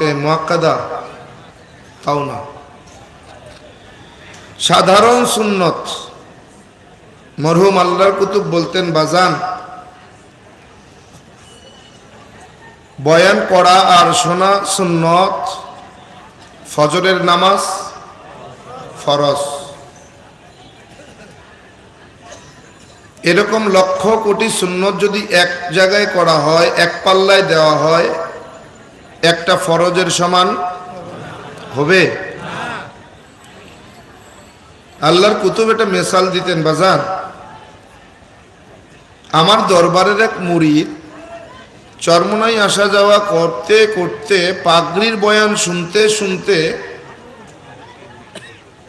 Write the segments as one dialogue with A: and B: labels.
A: সুন্নতে মোয়াক্কাদা তাও না। সাধারণ সুন্নত। মরহুম আল্লাহর কুতুব বলতেন, বাজান, বয়ান পড়া আর শোনা সুন্নত, ফজরের নামাজ ফরজ। এরকম লক্ষ কোটি সুন্নত যদি এক জায়গায় করা হয়, এক পাল্লায় দেওয়া হয় একটা ফরজের সমান হবে? আল্লাহর কুতুব এটা মেসাল দিতেন বাজার আমার দরবারের এক মুরিদ চরমনাই আসা যাওয়া করতে করতে পাগড়ির বয়ান শুনতে শুনতে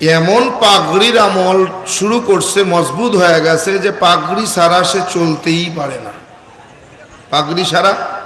A: এমন পাগড়ির আমল শুরু করছে, মজবুত হয়ে গেছে যে পাগড়ি সারা সে চলতেই পারে না। পাগড়ি সারা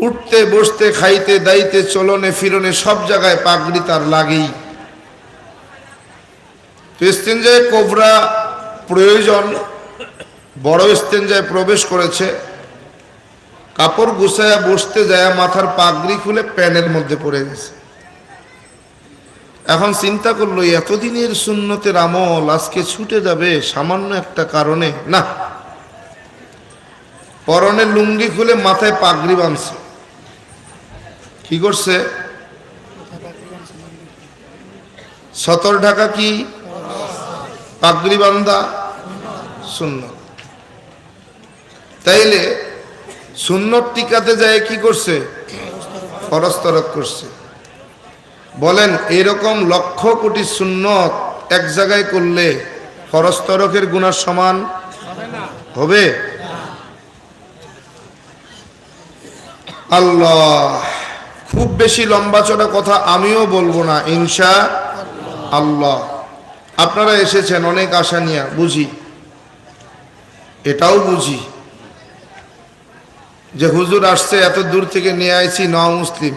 A: উঠতে, বসতে, খাইতে, দাইতে, চলনে, ফিরনে সব জায়গায় পাগড়ি তার লাগেই। তো ইস্তেঞ্জায় কোবরা প্রয়োজন, বড় ইস্তেঞ্জায় প্রবেশ করেছে। কাপড় গুছায়া বসতে যায় মাথার পাগড়ি খুলে প্যানের মধ্যে পড়ে গেছে। এখন চিন্তা করল, এতদিনের সুন্নতের আমল আজকে ছুটে যাবে সামান্য একটা কারণে। না, পরনে লুঙ্গি খুলে মাথায় পাগড়ি বাঁধছে। কি করছে? সতর ঢাকা কি? পাগড়ি বান্ধা সুন্নত তাইলে সুন্নত টিকাতে যায় কি করছে? ফরজ তরক করছে। বলেন, এরকম লক্ষ কোটি সুন্নত এক জায়গায় করলে ফরজ তরকের গুণার সমান হবে? আল্লাহ। খুব বেশি লম্বা চড়া কথা আমিও বলব না, ইনশা আল্লাহ। আপনারা এসেছেন অনেক আশা নিয়ে, বুঝি। এটাও বুঝি যে হুজুর আসছে, এত দূর থেকে নিয়ে আইছি ন মুসলিম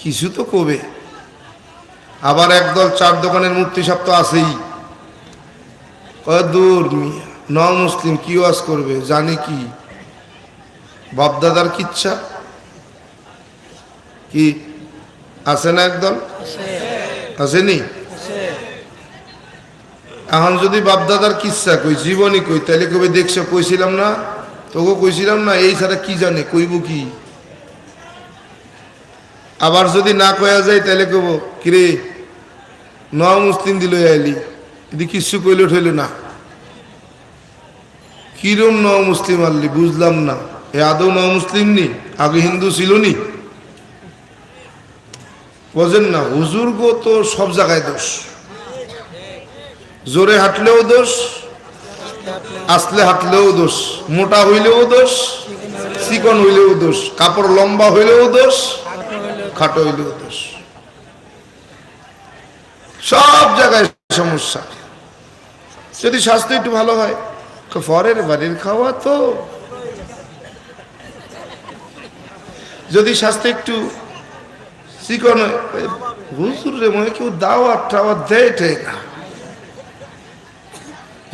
A: কিছু তো কবে? আবার একদল চার দোকানের মূর্তি সব তো আছেই। দূর মিয়া ন মুসলিম কি ওয়াজ করবে, জানি কি? বাপদাদার কিচ্ছা? কি? আছে না একদল? আসেনি? এখন যদি বাপদাদার কিচ্ছা কই, জীবনী কই তাহলে কবে দেখছ, কইছিলাম না? তোকে কইছিলাম না, এই ছাড়া কি জানে, কইব কি? আবার যদি না কয়া যায় তাহলে কব কিরে ন মুসলিম দিল আইলি যদি কিচ্ছু কইলে ঠইল না। কিরম ন মুসলিম আনলি বুঝলাম না। এ আদৌ ন মুসলিম নি? আগে হিন্দু ছিল নি বোঝেন না হুজুর গো তো সব জায়গায় দোষ। জোরে হাঁটলেও দোষ, আসলে হাঁটলেও দোষ, মোটা হইলেও দোষ, চিকন হইলেও দোষ, কাপড় লম্বা হইলেও দোষ, খাটো হইলেও দোষ। সব জায়গায় সমস্যা। যদি স্বাস্থ্য একটু ভালো হয় পরের বাড়ির খাওয়া তো। যদি স্বাস্থ্য একটু চিকন হুজুর রে মনে কেউ দাওয়াত টাওয়াত দেয় না।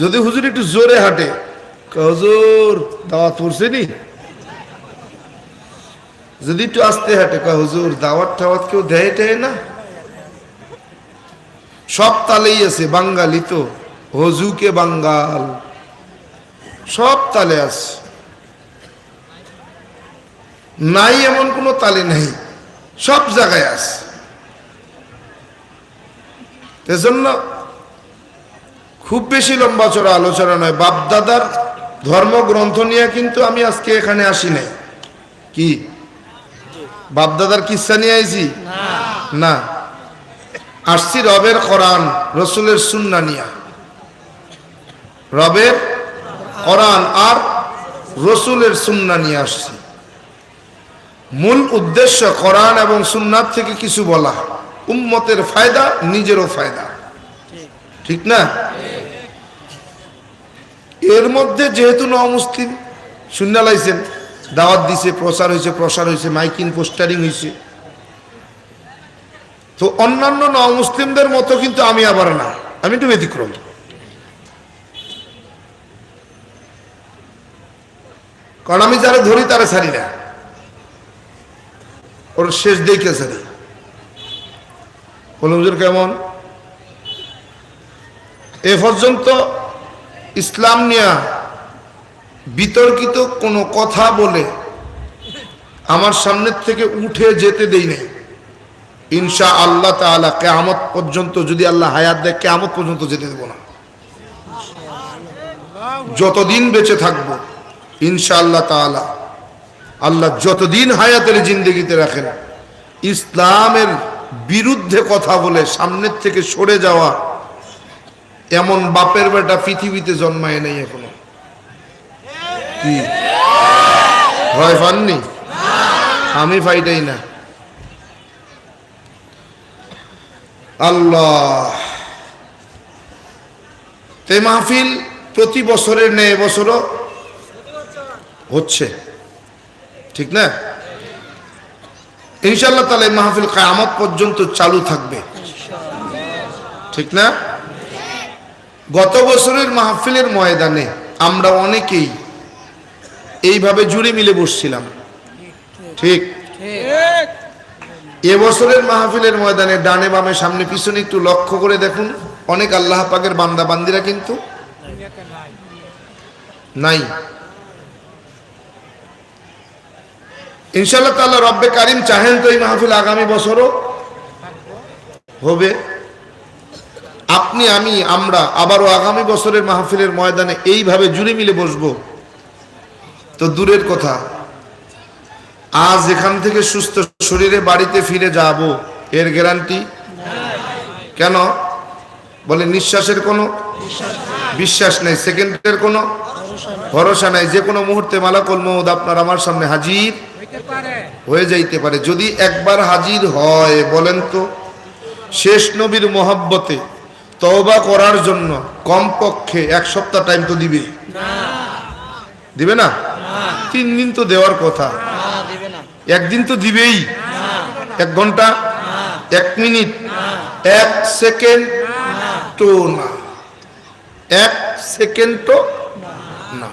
A: যদি হুজুর একটু জোরে হাঁটে হুজুর, দাওয়াত পড়ছে নি? যদি একটু আস্তে হাঁটে কয় হুজুর, দাওয়াত টাওয়াত কেউ দেয় টেয় না? সব তালেই আছে বাঙ্গালি তো। হজুকে বাঙ্গাল সব তালে আছে। নাই এমন কোনো তালে নাই। সব জায়গায় আছে। এজন্য খুব বেশি লম্বা চড়া আলোচনা নয়। বাপদাদার ধর্মগ্রন্থ নিয়ে কিন্তু আমি আজকে এখানে আসি নাই। কি? বাপদাদার কিসা নিয়ে আইছি? না। আসছি রবের কোরআন, রসুলের সুন্না নিয়া। রবের কোরআন আর রসুলের সুন্না নিয়ে আসছি। মূল উদ্দেশ্য কোরআন এবং সুন্নাত থেকে কিছু বলা। উম্মতের ফায়দা, নিজেরও ফায়দা। ঠিক না? এর মধ্যে যেহেতু ন মুসলিম শূন্য দাওয়াত দিছে, প্রচার হয়েছে, প্রসার হয়েছে, মাইকিং, পোস্টারিং হয়েছে। তো অন্যান্য ন মুসলিমদের মতো কিন্তু আমি আবার না। আমি একটু ব্যতিক্রম। কারণ আমি যারা ধরি তারা ছাড়ি না। ওর শেষ দেখেছে বললাম হুজুর কেমন? এ পর্যন্ত ইসলাম নিয়া বিতর্কিত কোনো কথা বলে আমার সামনের থেকে উঠে যেতে দেই নাই। ইনশা আল্লাহ তাআলা কেয়ামত পর্যন্ত যদি আল্লাহ হায়াত দেয়, কেয়ামত পর্যন্ত যেতে দেবো না। যতদিন বেঁচে থাকব ইনশা আল্লাহ তাআলা। আল্লাহ যতদিন হায়াতের জিন্দগিতে রাখেন, ইসলামের বিরুদ্ধে কথা বলে সামনের থেকে সরে যাওয়া এমন বাপের বেটা পৃথিবীতে জন্মায় নেই এখনও। কি? ভয় পাননি? আমি ফাইটাই না। আল্লাহ। তে মাহফিল প্রতি বছরের নেই এবছরও হচ্ছে। ঠিক না? ইনশাল্লাহ তাহলে মাহফিল কায়ামত পর্যন্ত চালু থাকবে। ঠিক না? গত বছরের মাহফিলের ময়দানে আমরা অনেকেই এইভাবে জুড়ে মিলে বসছিলাম। ঠিক? এবছরের মাহফিলের ময়দানে ডানে বামে সামনে পিছনে একটু লক্ষ্য করে দেখুন, অনেক আল্লাহ পাকের বান্দা বান্দিরা কিন্তু নাই। ইনশাল্লাহ তাল্লাহ রব্বে কারিম চাহেন তো এই মাহফিল আগামী বছরও হবে। আপনি, আমি, আমরা আবারও আগামী বছরের মাহফিলের ময়দানে এইভাবে জুড়ে মিলে বসবো। তো দূরের কথা, আজ এখান থেকে সুস্থ শরীরে বাড়িতে ফিরে যাব, এর গ্যারান্টি? কেন? বলে নিঃশ্বাসের কোনো? বিশ্বাস নেই, সেকেন্ডের কোনো? ভরসা নাই, যে কোনো মুহূর্তে মালাকুল মৌদ আপনার আমার সামনে হাজির। হয়ে যাইতে পারে। যদি একবার হাজির হয় বলেন তো শেষ নবীর মোহাব্বতে তওবা করার জন্য কমপক্ষে এক সপ্তাহ টাইম তো দিবে। দিবে না? তিন দিন তো দেওয়ার কথা। একদিন তো দিবেই। এক ঘণ্টা? এক মিনিট? এক সেকেন্ড? তো না। এক সেকেন্ড তো না।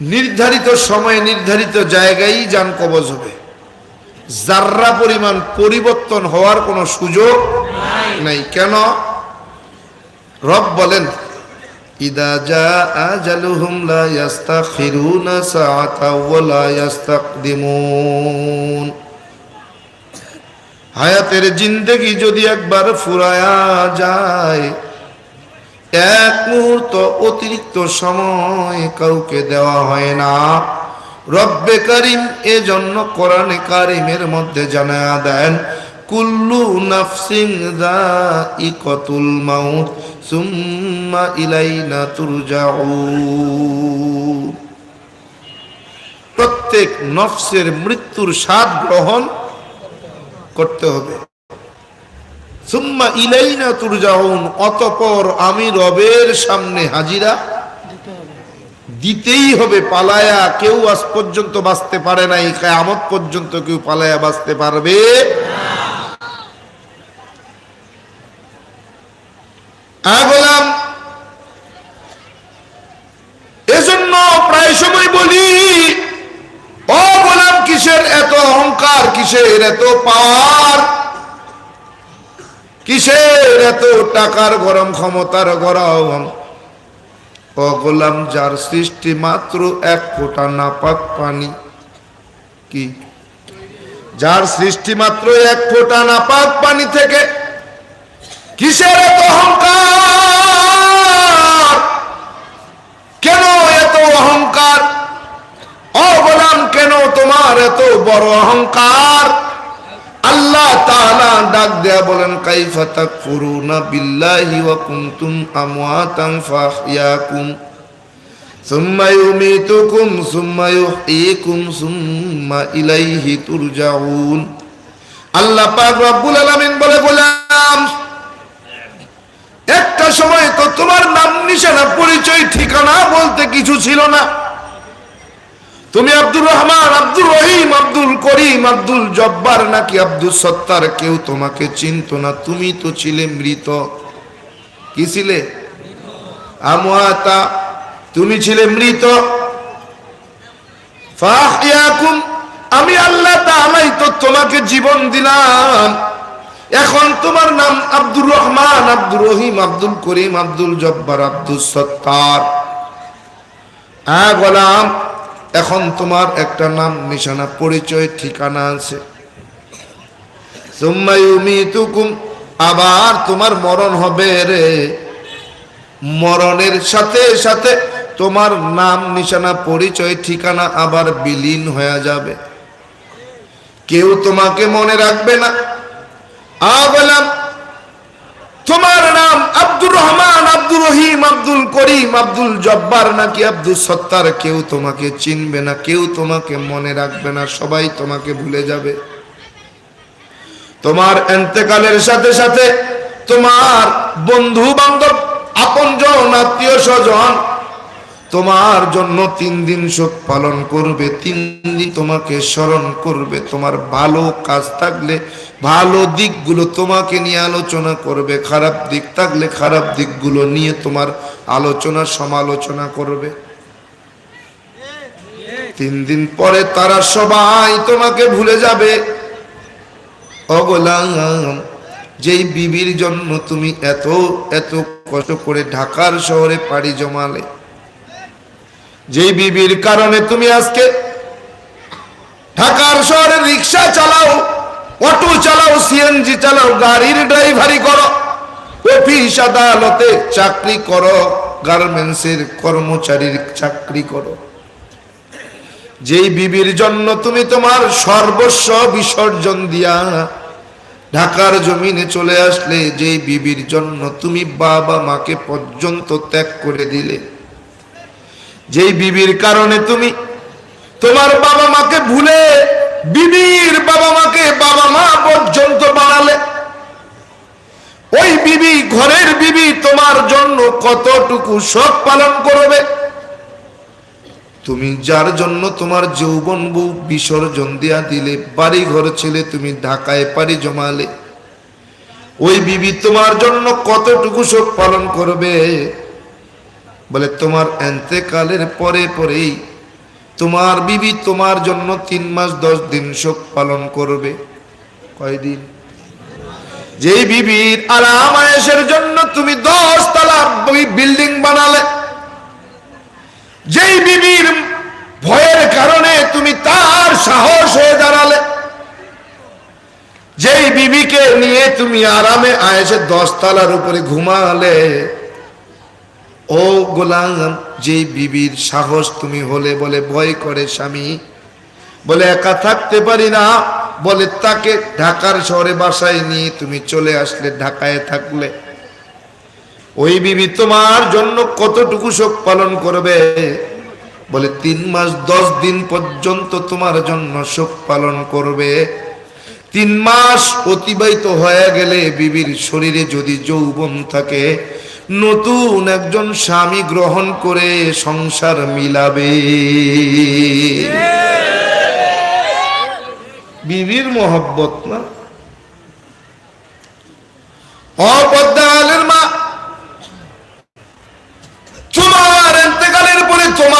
A: নির্ধারিত সময়ে নির্ধারিত জায়গায় যান কবজ হবে। জাররা পরিমাণ পরিবর্তন হওয়ার কোনো সুযোগ নাই। কেন? রব বলেন হায়াতের জিন্দেগি যদি একবার ফুরায়া যায় এক মুহূর্ত অতিরিক্ত সময় কাউকে দেওয়া হয় না। রব্বে করিম এজন্য কোরআনে কারিমের মধ্যে জানা দেন, কুল্লু নাফসিং যায়িকাতুল মাউত সুম্মা ইলাইনা তুরজাউন। প্রত্যেক নফসের মৃত্যুর স্বাদ গ্রহণ করতে হবে। সুম্মা ইলাইনা তুরজাউন, অতপর আমি রবের সামনে হাজিরা। দিতেই হবে পালায়া, কেউ আজ পর্যন্ত বাঁচতে পারে নাই পর্যন্ত কেউ পালায়া বাঁচতে পারবে এজন্য প্রায় সময় বলি, ও বললাম কিসের এত অহংকার, কিসের এত পাওয়ার? কিসের এত টাকার গরম ক্ষমতার গরম? ও যার সৃষ্টি মাত্র এক ফোঁটা নাপাক পানি। কি? যার সৃষ্টি মাত্র এক ফোঁটা নাপাক পানি থেকে কিসের এত অহংকার? কেন এত অহংকার? ও কেন তোমার এত বড় অহংকার? আল্লাহ তাআলা ডাক দেয়া বলেন, কাইফা তাকফুরুনা বিল্লাহি ওয়া কুনতুম আমওয়াতান ফাহইয়াকুম, সুম্মা ইউমিতুকুম, সুম্মা ইউহয়িকুম সুম্মা ইলাইহি তুরজাউন। আল্লাহ পাক রব্বুল আলামিন বলে, গোলাম, একটা সময় তো তোমার নাম নিশানা পরিচয় ঠিকানা বলতে কিছু ছিল না। তুমি আব্দুর রহমান, আব্দুর রহিম, আব্দুল করিম, আব্দুল জব্বার নাকি আব্দুল সত্তার? কেউ তোমাকে চিনত না। তুমি তো ছিলে মৃত। কি ছিলে? তুমি ছিলে মৃত। আমি আল্লাহ তাআলাই তো তোমাকে জীবন দিলাম। এখন তোমার নাম আব্দুর রহমান, আব্দুর রহিম, আব্দুল করিম, আব্দুল জব্বার, আব্দুল সত্তার। হ্যাঁ গোলাম। এখন তোমার একটা নাম, নিশানা, পরিচয়, ঠিকানা আছে। আবার তোমার মরণ হবে রে। মরণের সাথে সাথে তোমার নাম, নিশানা, পরিচয়, ঠিকানা আবার বিলীন হয়ে যাবে। কেউ তোমাকে মনে রাখবে না। আ বললাম তোমার নাম আব্দুর রহমান, আব্দুর রহিম, আব্দুল করিম, আব্দুল জব্বার নাকি আব্দুল সত্তার? কেউ তোমাকে চিনবে না, কেউ তোমাকে মনে রাখবে না, সবাই তোমাকে ভুলে যাবে। তোমার এন্তেকালের সাথে সাথে তোমার বন্ধু বান্ধব আপনজন আত্মীয় স্বজন তোমার জন্য তিন দিন শোক পালন করবে, তিন দিন তোমাকে স্মরণ করবে, তোমার ভালো কাজ থাকলে, ভালো দিকগুলো তোমাকে নিয়ে আলোচনা করবে, খারাপ দিক থাকলে খারাপ দিকগুলো নিয়ে তোমার আলোচনা সমালোচনা করবে। তিন দিন পরে তারা সবাই তোমাকে ভুলে যাবে। অগলাম যেই বিবির জন্য তুমি এত এত কষ্ট করে ঢাকার শহরে পাড়ি জমালে যেই বিবির কারণে তুমি আজকে ঢাকার শহরে রিক্সা চালাও, অটো চালাও সিএনজি চালাও, গাড়ির ড্রাইভারি করো, অফিস, আদালতে চাকরি করো, গার্মেন্টসের কর্মচারীর চাকরি করো। যেই বিবির জন্য তুমি তোমার সর্বস্ব বিসর্জন দিয়া ঢাকার জমিনে চলে আসলে, যেই বিবির জন্য তুমি বাবা মাকে পর্যন্ত ত্যাগ করে দিলে যেই বিবির কারণে তুমি তোমার বাবা মাকে ভুলে বিবির বাবা মাকে বাবা মা পর্যন্ত বানালে, ওই বিবি, ঘরের বিবি তোমার জন্য কতটুকু শখ পালন করবে? তুমি যার জন্য তোমার যৌবন বউ বিসর্জন দিয়া দিলে বাড়ি ঘর ছেলে তুমি ঢাকায় পারি জমালে, ওই বিবি তোমার জন্য কতটুকু শোক পালন করবে? বলে, তোমার এন্তেকালের পরে পরেই তোমার বিবি তোমার জন্য তিন মাস দশ দিন শোক পালন করবে। কয়দিন? যেই বিবির আরাম আয়েসের জন্য তুমি দশ তলা বিল্ডিং বানালে, যেই বিবির ভয়ের কারণে তুমি তার সাহস হয়ে দাঁড়ালে, যেই বিবিকে নিয়ে তুমি আরামে আয়েসে দশতলার উপরে ঘুমালে ও গোলাম, যে বিবির সাহস তুমি হলে বলে ভয় করে স্বামী। বলে, একা থাকতে পারি না। বলে, তাকে ঢাকার শহরে বাসায় নিয়ে তুমি চলে আসলে, ঢাকায় থাকলে। ওই বিবি তোমার জন্য কতটুকু শোক পালন করবে? বলে, তিন মাস দশ দিন পর্যন্ত তোমার জন্য শোক পালন করবে। তিন মাস অতিবাহিত হয়ে গেলে বিবির শরীরে যদি যৌবন থাকে নতুন একজন স্বামী গ্রহণ করে সংসার মিলাবে। বিবির মহব্বত না? অপদ্মা